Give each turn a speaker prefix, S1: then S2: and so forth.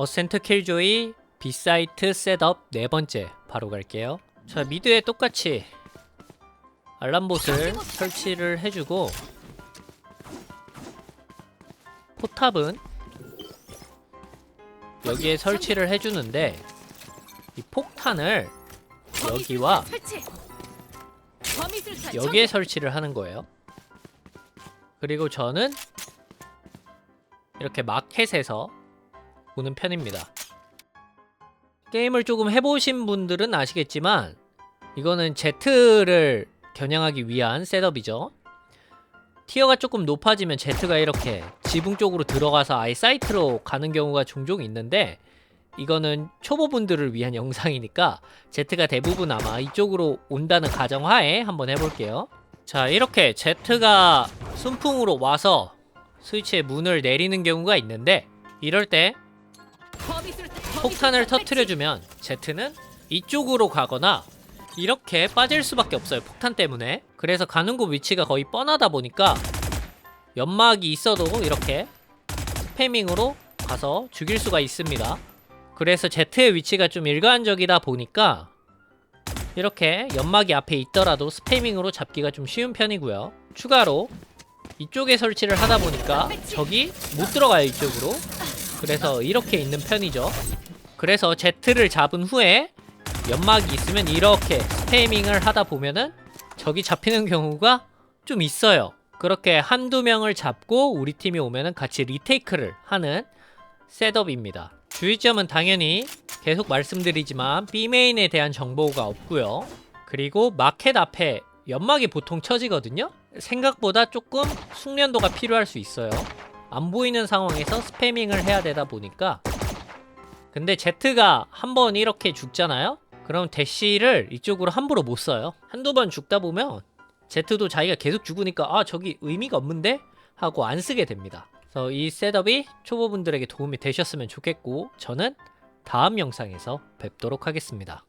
S1: 어센트 킬조이 비사이트 셋업 네 번째 바로 갈게요. 자 미드에 똑같이 알람봇을 설치를 해주고 포탑은 여기에 설치를 해주는데 이 폭탄을 여기와 여기에 설치를 하는 거예요. 그리고 저는 이렇게 마켓에서 보는 편입니다. 게임을 조금 해보신 분들은 아시겠지만 이거는 Z를 겨냥하기 위한 셋업이죠. 티어가 조금 높아지면 Z가 이렇게 지붕 쪽으로 들어가서 아예 사이트로 가는 경우가 종종 있는데 이거는 초보분들을 위한 영상이니까 Z가 대부분 아마 이쪽으로 온다는 가정하에 한번 해볼게요. 자 이렇게 Z가 순풍으로 와서 스위치의 문을 내리는 경우가 있는데 이럴 때 폭탄을 터트려주면 Z는 이쪽으로 가거나 이렇게 빠질 수밖에 없어요 폭탄 때문에. 그래서 가는 곳 위치가 거의 뻔하다 보니까 연막이 있어도 이렇게 스패밍으로 가서 죽일 수가 있습니다. 그래서 Z의 위치가 좀 일관적이다 보니까 이렇게 연막이 앞에 있더라도 스패밍으로 잡기가 좀 쉬운 편이고요. 추가로 이쪽에 설치를 하다 보니까 적이 못 들어가요 이쪽으로 그래서 이렇게 있는 편이죠 그래서 Z를 잡은 후에 연막이 있으면 이렇게 스페이밍을 하다 보면은 적이 잡히는 경우가 좀 있어요. 그렇게 한두 명을 잡고 우리 팀이 오면은 같이 리테이크를 하는 셋업입니다. 주의점은 당연히 계속 말씀드리지만 B메인에 대한 정보가 없고요. 그리고 마켓 앞에 연막이 보통 쳐지거든요. 생각보다 조금 숙련도가 필요할 수 있어요. 안 보이는 상황에서 스패밍을 해야 되다 보니까 근데 Z가 한 번 이렇게 죽잖아요? 그럼 대시를 이쪽으로 함부로 못 써요. 한두 번 죽다 보면 Z도 자기가 계속 죽으니까 아 저기 의미가 없는데? 하고 안 쓰게 됩니다. 그래서 이 셋업이 초보분들에게 도움이 되셨으면 좋겠고 저는 다음 영상에서 뵙도록 하겠습니다.